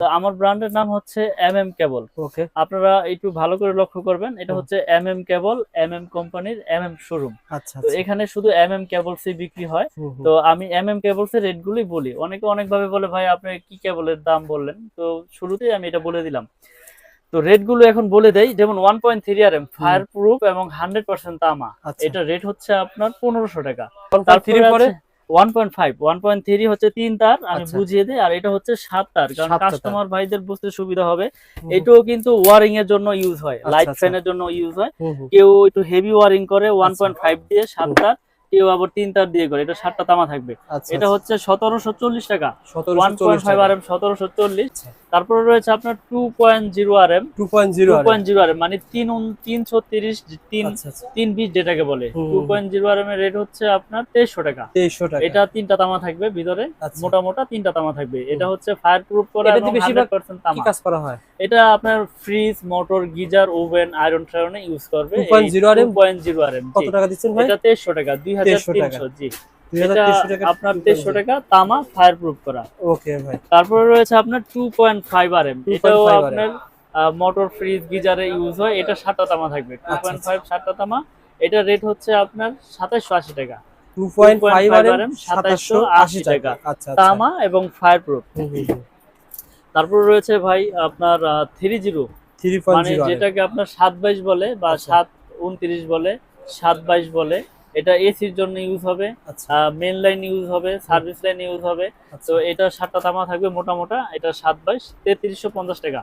তো আমার ব্র্যান্ডের নাম হচ্ছে এম এম কেবল। ওকে আপনারা একটু ভালো করে লক্ষ্য করবেন এটা হচ্ছে M M cable M M কোম্পানির এম এম শোরুম। আচ্ছা আচ্ছা। এখানে শুধু এম এম কেবলসই বিক্রি হয়। তো আমি এম এম কেবলস এর রেটগুলোই বলি। অনেকে অনেক ভাবে বলে ভাই আপনি কি কেবলের দাম বললেন? তো শুরুতেই আমি এটা বলে দিলাম। তো রেটগুলো এখন বলে দেই যেমন one point three R M fire proof এবং হান্ড্রেড পার্সেন্ট তামা। আচ্ছা। এটা রেট হচ্ছে আপনার পনেরোশো টাকা। থ্রি পরে? One point five one point three হচ্ছে তিন তার আমি আচ্ছা। বুঝিয়ে দিই আর এটা হচ্ছে সাত তার কারণ কাস্টমার ভাইদের বুঝতে সুবিধা হবে এটাও কিন্তু ওয়ারিং এর জন্য ইউজ হয় আচ্ছা, লাইট আচ্ছা। ফ্যানের জন্য ইউজ হয়। কেউ একটু হেভি ওয়ারিং করে ওয়ান আচ্ছা। পয়েন্ট ফাইভ দিয়ে সাত তার কেউ আবার তিন তার দিয়ে করে এটা সাতটা তামা থাকবে। আচ্ছা এটা হচ্ছে সতেরোশো চল্লিশ টাকা। সতেরোশো ওয়ান পয়েন্ট চল্লিশ ফাইভ আর এম সতেরোশো চল্লিশ। আচ্ছা। তারপরে রয়েছে আপনার two point zero R M two point zero point zero R M মানে তিন তিনশো তিরিশ তিন আচ্ছা আচ্ছা। তিন বিশ যেটাকে বলে। Two point zero R M এর রেট হচ্ছে আপনার তেইশশো টাকা। তেইশশো টাকা। এটা তিনটা তামা থাকবে ভিতরে আচ্ছা। মোটা মোটা তিনটা তামা থাকবে। এটা হচ্ছে ফায়ার প্রুফ করা 100% তামা। কাজ করা হয়? এটা আপনার fridge motor geyser oven iron টায়রনে use করবে। 2.0 RM? 2.0 RM কত টাকা দিচ্ছেন এটা 2300 টাকা 2300 2300 জি দুই আপনার 2300 টাকা তামা ফায়ার প্রুফ করা। ওকে ভাই। তারপরে রয়েছে আপনার 2.5 RM 2.5 এটাও আপনার মোটর ফ্রিজ গিজারে ইউজ হয়। এটা সাতটা তামা থাকবে। আচ্ছা, 2.5 সাতটা তামা। এটা রেট হচ্ছে আপনার 2780 টাকা। Two point five R 2.5 RM, সাতাশশো আশি টাকা। তামা এবং ফায়ার প্রুফ। তারপর রয়েছে ভাই আপনার থ্রি জিরো মানে যেটাকে আপনার সাত বাইশ বলে বা আচ্ছা। সাত উনত্রিশ বলে সাত বাইশ বলে এটা এসির জন্য ইউজ হবে। মেন লাইন ইউজ হবে সার্ভিস লাইন ইউজ হবে। আচ্ছা। তো এটা সাতটা তামা থাকবে মোটা মোটা এটা সাত বাইশ তেত্রিশশো পঞ্চাশ টাকা।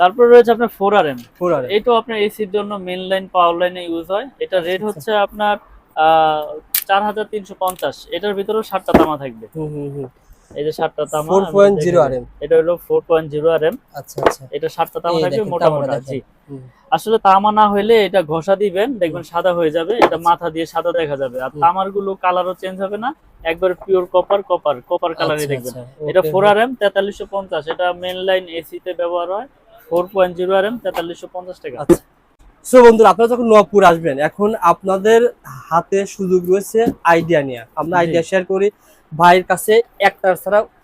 তারপর রয়েছে আপনার four R M four R এটাও আপনার এসির জন্য মেন লাইন পাওয়ার লাইনে ইউজ হয়। এটা রেট আচ্ছা। হচ্ছে আপনার চার হাজার তিনশো পঞ্চাশ। এটার ভিতরেও সাতটা তামা থাকবে। হুম হুম হুম। এই যে সাতটা তামা four point zero R M এটা হলো four point zero R M আচ্ছা আচ্ছা। এটা সাতটা তামা থাকবে দেখেন, মোটা তামাটা মোটা দেখেন। জি। আসলে তামা না হলে এটা ঘষা দিবেন দেখবেন সাদা হয়ে যাবে এটা মাথা দিয়ে সাদা দেখা যাবে। আর হুম। তামারগুলো কালারও চেঞ্জ হবে না একবার পিওর কপার কপার কপার কালারই আচ্ছা, দেখবেন। আচ্ছা, এটা okay ফোর আর এম তেতাল্লিশশো পঞ্চাশ। এটা মেন লাইন এসি তে ব্যবহার হয়। Four point zero R M তেতাল্লিশশো পঞ্চাশ টাকা। আচ্ছা। সো বন্ধুরা আপনারা যখন নবপুর আসবেন এখন আপনাদের হাতে সুযোগ রয়েছে আইডিয়া নিয়ে। আমরা আইডিয়া শেয়ার করি। ভাইয়ের কাছে একটা ছাড়া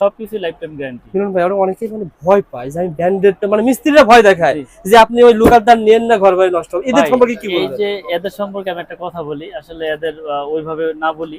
সবকিছু লাইফ টাইম গ্যারান্টি মিলন ভাই ওরা অনেকেই মানে ভয় পায় যে আমি ব্র্যান্ডেড মানে মিস্ত্রিরা ভয় দেখায় যে আপনি ওই লোকাল দাম নেন না ঘর বাড়ি নষ্ট হবে। এদের সম্পর্কে কি এই যে এদের সম্পর্কে আমি একটা কথা বলি। আসলে এদের ওইভাবে না বলি।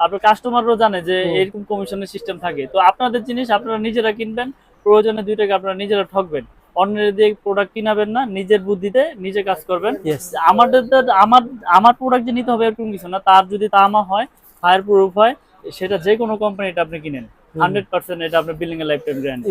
আপনার কাস্টমারও জানে যে এরকম কমিশনের সিস্টেম থাকে। তো আপনাদের জিনিস আপনারা নিজেরা কিনবেন প্রয়োজনে দুই টাকা আপনারা নিজেরা ঠকবেন। অন্যের দিয়ে প্রোডাক্ট কিনাবেন না নিজের বুদ্ধিতে নিজে কাজ করবেন। আমাদের আমার আমার প্রোডাক্ট যে নিতে হবে এরকম কিছু না তার যদি তামা হয় ফায়ার প্রুফ হয় সেটা যে কোনো কোম্পানিটা আপনি কিনেন। হান্ড্রেড পার্সেন্ট এটা আপনার বিল্ডিং এর লাইফ টাইম গ্যারান্টি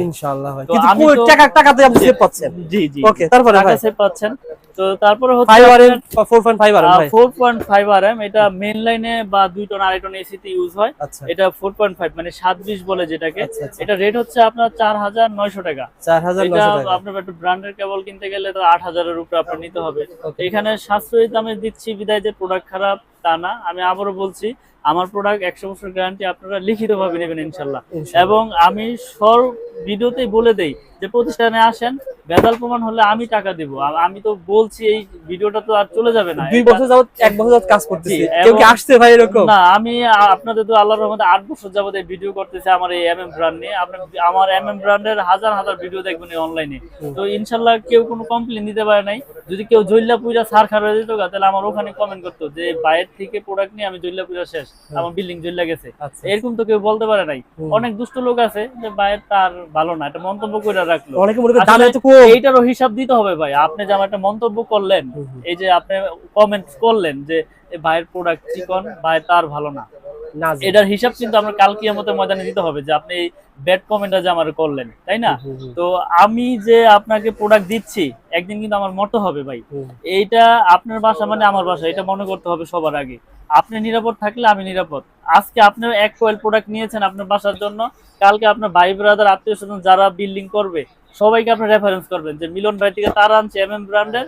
আমি টাকা টাকাতে আপনি সেভ পাচ্ছেন? জি জি। ওকে তারপরে সেভ পাচ্ছেন। তো তারপরে হচ্ছে ফাইভ আর four point five R M ভাই। Four point five R M এটা মেন লাইনে বা দুই টন আড়াই টন এসিতে ইউজ হয়। আচ্ছা। এটা ফোর পয়েন্ট ফাইভ মানে সাত বিশ বলে যেটাকে। আচ্ছা আচ্ছা। এটা রেট হচ্ছে আপনার চার হাজার নয়শো টাকা। চার হাজার এটা নশো টাকা। আপনার একটু ব্র্যান্ডের কেবল কিনতে গেলে তো আট হাজারের উপরে আপনার নিতে হবে। এখানে সাশ্রয়ী দামে দিচ্ছি বিদায় যে প্রোডাক্ট খারাপ তা না। আমি আবারও বলছি আমার প্রোডাক্ট একশো বছর গ্যারান্টি আপনারা লিখিত ভাবে নেবেন ইনশাল্লাহ। এবং আমি সব ভিডিওতেই বলে দেই যে প্রতিষ্ঠানে আসেন বেদাল প্রমাণ হলে আমি টাকা দিব। আমি তো বলছি এই ভিডিওটা তো আর চলে যাবে না। দুই বছর যাবত এক বছর যাবত কাজ করতেছি। কেউ কি আসছে ভাই এরকম? না আমি আপনাদের তো আল্লাহর রহমতে আট বছর যাবত এই ভিডিও করতেছি আমার এই এমএম এম ব্র্যান্ড নিয়ে। আপনি আমার এম এম ব্র্যান্ডের হাজার হাজার ভিডিও দেখবেন অনলাইনে তো ইনশাআল্লাহ কেউ কোনো কমপ্লেইন দিতে পারে নাই। যদি কেউ জৈল্লা পূজা সার খার হয়ে যেত তাহলে আমার ওখানে কমেন্ট করতো যে বাইরের থেকে প্রোডাক্ট নিয়ে আমি জৈল্লা পূজা শেষ। আমার বিল্ডিং জৈল্লা গেছে। আচ্ছা। এরকম তো কেউ বলতে পারে নাই। অনেক দুষ্ট লোক আছে যে বাইরের তার ভালো না। এটা মন্তব্য করে রাখল কম। এইটারও হিসাব দিতে হবে ভাই। আপনি যে আমার একটা মন্তব্য করলেন। এই যে আপনি কমেন্ট করলেন যে ভাইয়ের প্রোডাক্ট চিকন ভাই তার ভালো না। এটার হিসাব কিন্তু আমরা কাল কিয়ামতের ময়দানে দিতে হবে যে আপনি এই ব্যাড কমেন্টটা যে আমার করলেন তাই না? তো আমি যে আপনাকে প্রোডাক্ট দিচ্ছি একদিন কিন্তু আমার মতো হবে ভাই। এইটা আপনার বাসা মানে আমার বাসা এটা মনে করতে হবে সবার আগে। আপনি নিরাপদ থাকলে আমি নিরাপদ। আজকে আপনি এক কোয়েল প্রোডাক্ট নিয়েছেন আপনার বাসার জন্য কালকে আপনার ভাই ব্রাদার আত্মীয় স্বজন যারা বিল্ডিং করবে সবাইকে আপনি রেফারেন্স করবেন যে মিলন ভাই থেকে তার আনছে এম এম ব্র্যান্ডের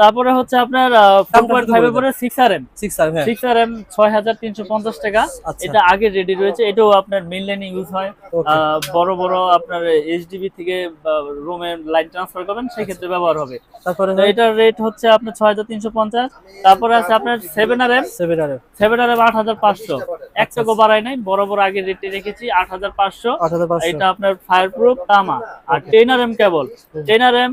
তারপরে হচ্ছে আপনার পরে six R M six R হ্যাঁ। সিক্স আর এম ছয় হাজার তিনশো পঞ্চাশ টাকা। আচ্ছা। এটা আগে রেডি রয়েছে এটাও আপনার মেন লাইনে ইউজ হয়। বড় বড় আপনার এইচডিবি থেকে রুমে লাইন ট্রান্সফার করবেন সেক্ষেত্রে ব্যবহার হবে। তারপরে এটার রেট হচ্ছে আপনার ছয় হাজার তিনশো পঞ্চাশ। তারপরে আছে আপনার seven R M seven R M seven R M আট হাজার পাঁচশো। এক টাকা বাড়াই নাই বড় বড় আগে রেটে রেখেছি আট হাজার পাঁচশো। এটা আপনার ফায়ার প্রুফ তামা। আর ten R M cable. Ten R M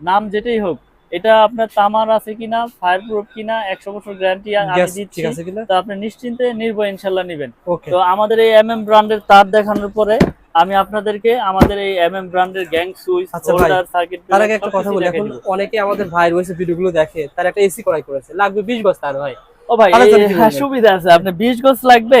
নাম যেটাই হোক এটা আপনার তামার আছে কিনা ফায়ার প্রুফ কিনা একশো বছর গ্যারান্টি আমি দিচ্ছি তো আপনি নিশ্চিন্তে নির্ভয় ইনশাল্লাহ নেবেন। তো আমাদের এই এম এম ব্র্যান্ডের তার দেখানোর পরে আমি আপনাদেরকে আমাদের এই এম এম ব্র্যান্ডের গ্যাং সুইচ হোল্ডার সার্কিট তার আগে একটা কথা বলি এখন অনেকে আমাদের ভাইয়ের রয়েছে ভিডিওগুলো দেখে তার একটা এসি করাই করেছে লাগবে বিশ গজ তার ভাই। ও ভাই হ্যাঁ, সুবিধা আছে আপনি 20 গজ লাগবে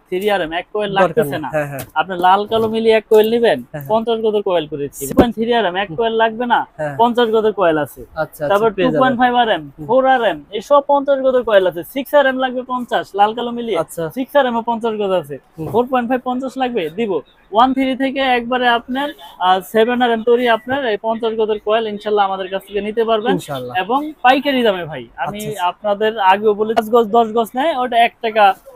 3 আরএম এক কোয়েল লাগতেছে না। হ্যাঁ হ্যাঁ। আপনি লাল কালো মিলিয়ে এক কোয়েল নেবেন হ্যাঁ। 50 গজের কোয়েল করেছি 3 আরএম এক কোয়েল লাগবে না 50 গজের কোয়েল আছে। আচ্ছা তারপর আচ্ছা পেয়ে two point five R M four R M এসব পঞ্চাশ গজের কয়েল আছে। সিক্স আর এম লাগবে পঞ্চাশ লাল কালো মিলিয়ে। আচ্ছা। সিক্স আর এম পঞ্চাশ গজ আছে। ফোর পয়েন্ট ফাইভ পঞ্চাশ লাগবে দিব। ওয়ান থ্রি থেকে একবারে আপনার সেভেন আর এম তৈরি আপনার এই পঞ্চাশ গজের কয়েল ইনশাল্লাহ আমাদের কাছ থেকে নিতে পারবেন। ইনশাআল্লাহ এবং পাইকারি দামে ভাই আমি। আপনাদের আগেও বলে পাঁচ গজ দশ গজ নেয় ওটা এক টাকা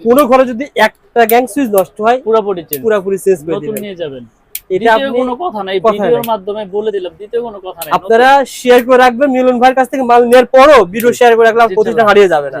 কোনো ঘরে যদি একটা গ্যাং সুইচ নষ্ট হয় পুরোপুরি চেঞ্জ পুরোপুরি চেঞ্জ করে নতুন নিয়ে যাবেন। এটা কোনো কথা নাই ভিডিওর মাধ্যমে বলে দিলাম দ্বিতীয় কোনো কথা নাই আপনারা শেয়ার করে রাখবেন মিলন ভাইয়ের কাছ থেকে মাল নেওয়ার পরও ভিডিও শেয়ার করে রাখলাম প্রতিষ্ঠান প্রতিটা হারিয়ে যাবে না।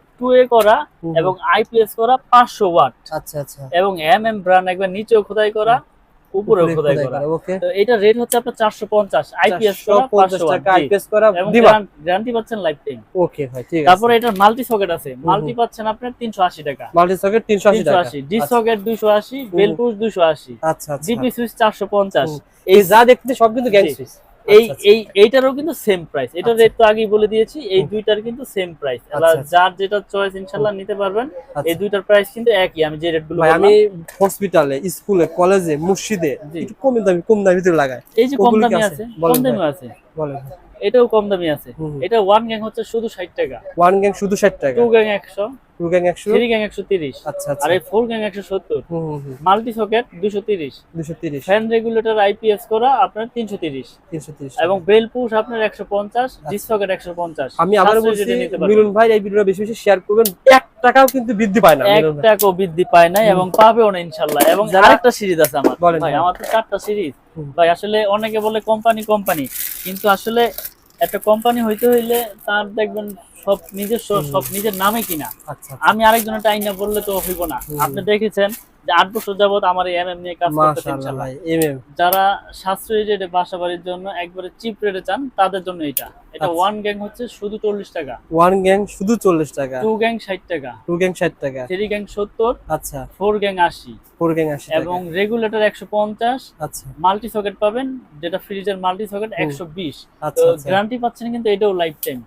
টু এ করা এবং আইপিএস করা পাঁচশো ওয়াট। আচ্ছা আচ্ছা। এবং এম এম একবার নিচেও খোদাই করা উপরেও খোদাই করা। তো এটা রেট হচ্ছে আপনার চারশো পঞ্চাশ আইপিএস করা পাঁচশো টাকা ওয়াট আইপিএস করা দিবা। গ্যারান্টি পাচ্ছেন লাইফ টাইম ওকে ভাই ঠিক আছে। তারপরে এটার মাল্টি সকেট আছে। মাল্টি পাচ্ছেন আপনার তিনশো আশি টাকা। মাল্টি সকেট তিনশো আশি তিনশো টাকা। আশি ডি সকেট দুইশো আশি বেল পুশ দুইশো আশি। আচ্ছা আচ্ছা। জিপি সুইচ চারশো পঞ্চাশ। হুম। এই যা দেখতে সব কিন্তু গ্যাং সুইচ এই আচ্ছা, এই এইটারও কিন্তু সেম প্রাইস এটার আচ্ছা। রেট তো আগেই বলে দিয়েছি এই দুইটার কিন্তু সেম প্রাইস আচ্ছা, আচ্ছা। যার যেটা চয়েস ইনশাল্লাহ নিতে পারবেন এই দুইটার প্রাইস কিন্তু একই আমি যে রেট বললাম। আমি হসপিটালে স্কুলে কলেজে মসজিদে। একটু কম দামি কম দামি ভিতরে লাগাই এই যে কম দামি আছে? আছে কম দামি আছে বলেন এটাও কম দামি আছে। এটা ওয়ান গ্যাং হচ্ছে শুধু ষাট টাকা। ওয়ান গ্যাং শুধু ষাট টাকা? টু গ্যাং একশো। টু গ্যাং একশো? থ্রি গ্যাং একশো তিরিশ। আচ্ছা আচ্ছা। আর এই ফোর গ্যাং একশো সত্তর। হুম হুম হুম। মাল্টি সকেট দুশো তিরিশ। দুশো তিরিশ। ফ্যান রেগুলেটর আইপিএস করা আপনার তিনশো তিরিশ। তিনশো তিরিশ এবং বেল পুশ আপনার একশো পঞ্চাশ ডিস সকেট একশো পঞ্চাশ। আমি আবার বলছি। মিলন ভাই এই ভিডিওটা বেশি বেশি শেয়ার করবেন। এক টাকাও কিন্তু বৃদ্ধি পায় না এক টাকাও বৃদ্ধি পায় নাই এবং পাবেও না ইনশাল্লাহ। এবং আরেকটা সিরিজ আছে আমার। ভাই। আমার তো চারটা সিরিজ। ভাই আসলে অনেকে বলে কোম্পানি কোম্পানি কিন্তু আসলে একটা কোম্পানি হইতে হইলে তার দেখবেন সব নিজস্ব সব নিজের নামে কিনা। আচ্ছা। আমি আরেকজনের টাইনা বললে তো হইব না। আপনি দেখেছেন যে আট বছর যাবত আমার এই এমএম নিয়ে কাজ করতেছে ভাই এমএম যারা সাশ্রয়ী রেটে বাসা বাড়ির জন্য একবারে চিপ রেটে চান তাদের জন্য এটা। এটা আচ্ছা। ওয়ান গ্যাং হচ্ছে শুধু চল্লিশ টাকা। ওয়ান গ্যাং শুধু চল্লিশ টাকা। টু গ্যাং ষাট টাকা। টু গ্যাং ষাট টাকা। থ্রি গ্যাং সত্তর আচ্ছা। ফোর গ্যাং আশি। ফোর গ্যাং আশি এবং রেগুলেটর একশো পঞ্চাশ আচ্ছা। মাল্টি সকেট পাবেন যেটা ফ্রিজের মাল্টি সকেট হুম। একশো বিশ। আচ্ছা তো আচ্ছা। গ্যারান্টি পাচ্ছেন কিন্তু এটাও লাইফ টাইম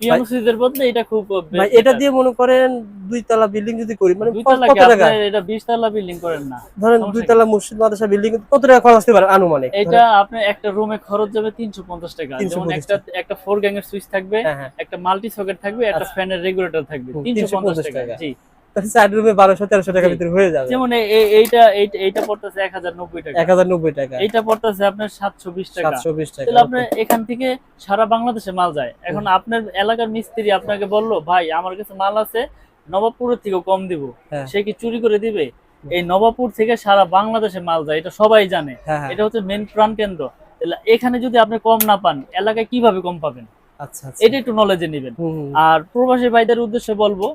পিয়ানো সুইচের বদলে এটা খুব ভাই এটা দিয়ে মনে করেন দুই তলা বিল্ডিং যদি করি মানে কত টাকা? এটা বিশ তলা বিল্ডিং করেন না? ধরেন দুই তলা মসজিদ মাদ্রাসা বিল্ডিং কত টাকা খরচ আসতে পারে আনুমানিক? এটা আপনার একটা রুমে খরচ যাবে তিনশো পঞ্চাশ টাকা। 350 যেমন একটা একটা ফোর গ্যাং এর সুইচ থাকবে একটা মাল্টি সকেট থাকবে একটা আচ্ছা। ফ্যানের রেগুলেটর থাকবে তিনশো পঞ্চাশ 350 টাকা। টাকা। জি। চার রুমে বারোশো তেরোশো টাকার ভিতরে হয়ে যাবে। যেমন এইটা এইটা- পড়তেছে এক হাজার নব্বই টাকা। এক হাজার নব্বই টাকা। এইটা পড়তেছে আপনার সাতশো বিশ টাকা। সাতশো বিশ টাকা। তাহলে আপনার এখান থেকে সারা বাংলাদেশে মাল যায়। এখন আপনার এলাকার মিস্ত্রি আপনাকে বলল ভাই আমার কাছে মাল আছে নবাবপুরের থেকেও কম দিব। হ্যাঁ। সে কি চুরি করে দিবে? এই নবাবপুর থেকে সারা বাংলাদেশে মাল যায় এটা সবাই জানে। হ্যাঁ হ্যাঁ। এটা হচ্ছে মেন প্রাণ কেন্দ্র। এখানে যদি আপনি কম না পান এলাকায় কীভাবে কম পাবেন? আচ্ছা আচ্ছা। এটা একটু নলেজে নেবেন। আর প্রবাসী ভাইদের উদ্দেশ্যে বলব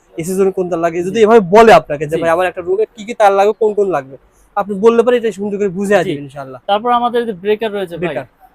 এসির জন্য কোন তার লাগে? যদি এভাবে বলে আপনাকে যে ভাই আমার একটা রুমে কি কি তার লাগবে কোন কোন লাগবে? আপনি বললে পারে এটা সুন্দর করে বুঝে আসবে ইনশাল্লাহ ইনশাআল্লাহ। তারপর আমাদের যে ব্রেকার রয়েছে ভাই বেকার